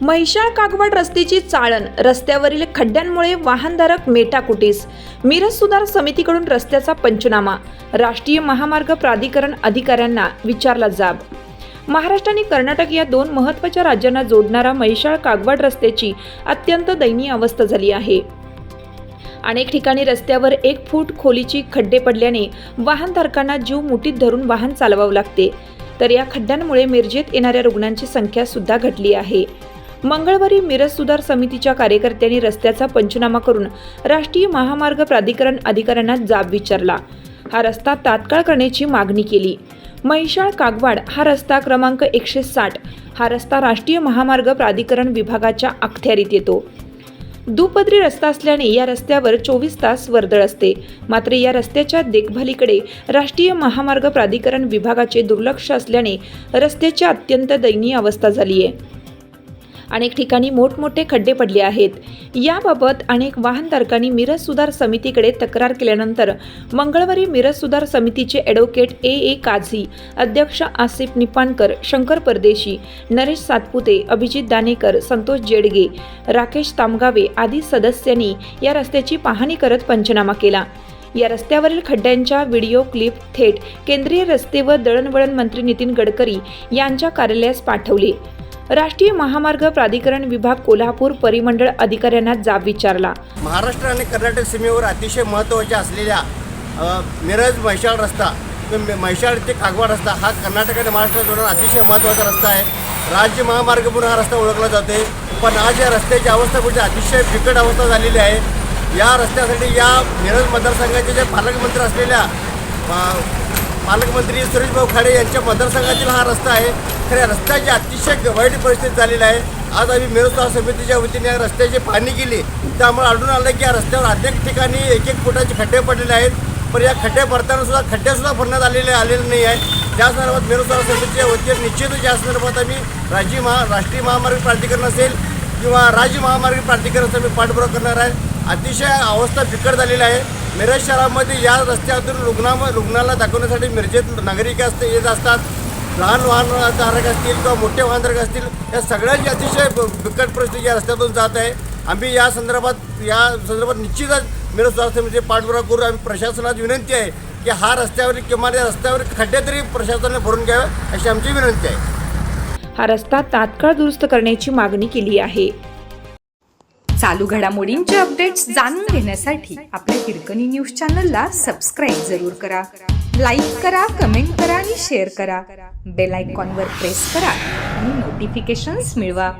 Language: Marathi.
महिषाळ कागवाड रस्त्याची चाळण रस्त्यावरील खड्ड्यांमुळे वाहनधारक मेटाकुटीस. मिरज सुधार समितीकडून रस्त्याचा पंचनामा. राष्ट्रीय महामार्ग प्राधिकरण अधिकाऱ्यांना विचारला जाब. महाराष्ट्र आणि कर्नाटक या दोन महत्त्वाच्या राज्यांना जोडणारा मैशाळ कागवाड रस्त्याची अत्यंत दयनीय अवस्था झाली आहे. अनेक ठिकाणी रस्त्यावर एक फूट खोलीची खड्डे पडल्याने वाहनधारकांना जीव मुठीत धरून वाहन चालवावं लागते. तर या खड्ड्यांमुळे मिरजेत येणाऱ्या रुग्णांची संख्या सुद्धा घटली आहे. मंगळवारी मिरज सुधार समितीच्या कार्यकर्त्यांनी रस्त्याचा पंचनामा करून राष्ट्रीय महामार्ग प्राधिकरण अधिकाऱ्यांना जाब विचारला. हा रस्ता तात्काळ करण्याची मागणी केली. महिषाळ कागवाड हा रस्ता क्रमांक एकशे साठ. हा रस्ता राष्ट्रीय महामार्ग प्राधिकरण विभागाच्या अखत्यारीत येतो. दुपदरी रस्ता असल्याने या रस्त्यावर चोवीस तास वर्दळ असते. मात्र या रस्त्याच्या देखभालीकडे राष्ट्रीय महामार्ग प्राधिकरण विभागाचे दुर्लक्ष असल्याने रस्त्याची अत्यंत दयनीय अवस्था झाली आहे अनेक ठिकाणी मोठमोठे खड्डे पडले आहेत. याबाबत अनेक वाहनधारकांनी मिरज सुधार समितीकडे तक्रार केल्यानंतर मंगळवारी मिरज सुधार समितीचे ॲडव्होकेट ए. ए. काझी अध्यक्ष आसिफ निपाणकर शंकर परदेशी नरेश सातपुते अभिजित दानेकर संतोष जेडगे राकेश तामगावे आदी सदस्यांनी या रस्त्याची पाहणी करत पंचनामा केला. या रस्त्यावरील खड्ड्यांच्या व्हिडिओ क्लिप थेट केंद्रीय रस्ते व दळणवळण मंत्री नितीन गडकरी यांच्या कार्यालयास पाठवले. राष्ट्रीय महामार्ग प्राधिकरण विभाग कोल्हापूर परिमंडळ अधिकाऱ्यांना जाब विचारला. महाराष्ट्र आणि कर्नाटक सीमेवर अतिशय महत्त्वाच्या असलेल्या मिरज म्हैशाळ रस्ता म्हैशाळ ते कागवाड रस्ता हा कर्नाटक आणि महाराष्ट्र जोडणारा अतिशय महत्त्वाचा रस्ता आहे. राज्य महामार्ग म्हणून हा रस्ता ओळखला जाते पण आज या रस्त्याची अवस्था म्हणजे अतिशय बिकट अवस्था झालेली आहे. या रस्त्यासाठी या मिरज मतदारसंघाचे जे पालकमंत्री असलेल्या पालकमंत्री सुरेशभाऊ खाडे यांच्या मतदारसंघातील हा रस्ता आहे. खऱ्या रस्त्याची अतिशय वाईट परिस्थिती झालेली आहे. आज आम्ही मिरजगाव समितीच्या वतीने या रस्त्याची पाहणी केली. त्यामुळे आढळून आलं की या रस्त्यावर अनेक ठिकाणी एक एक फुटाचे खड्डे पडलेले आहेत. पण या खड्डे भरताना सुद्धा खड्डेसुद्धा भरण्यात आलेले आलेले नाही आहे त्या संदर्भात मिरजगाव समितीच्या वतीने निश्चितच या संदर्भात आम्ही राज्य महा राष्ट्रीय महामार्ग प्राधिकरण असेल किंवा राज्य महामार्ग प्राधिकरणाचा मी पाठपुरावा करणार आहे. अतिशय अवस्था बिकट झालेली आहे. मिरज शहरामध्ये या रस्त्यातून रुग्णा रुग्णाला दाखवण्यासाठी मिरजेत नागरिक असते येत असतात. लहान वाहनधारक असतील किंवा मोठे वाहनधारक असतील या सगळ्यांची अतिशय ब- बिकट परिस्थिती या रस्त्यातून जात आहे. आम्ही या संदर्भात या संदर्भात निश्चितच मिरज स्वास्थ्य म्हणजे पाठपुरावा करू. आम्ही प्रशासनाची विनंती आहे की हा रस्त्यावर किंवा या रस्त्यावर खड्डे तरी प्रशासनाने भरून घ्यावे अशी आमची विनंती आहे. हा रस्ता तात्काळ दुरुस्त करण्याची मागणी केली आहे. चालू घडामोडींचे अपडेट्स जाणून घेण्यासाठी आपल्या हिरकणी न्यूज चॅनलला सबस्क्राईब जरूर करा. लाईक करा कमेंट करा आणि शेअर करा. बेल आयकॉनवर प्रेस करा आणि नोटिफिकेशन्स मिळवा.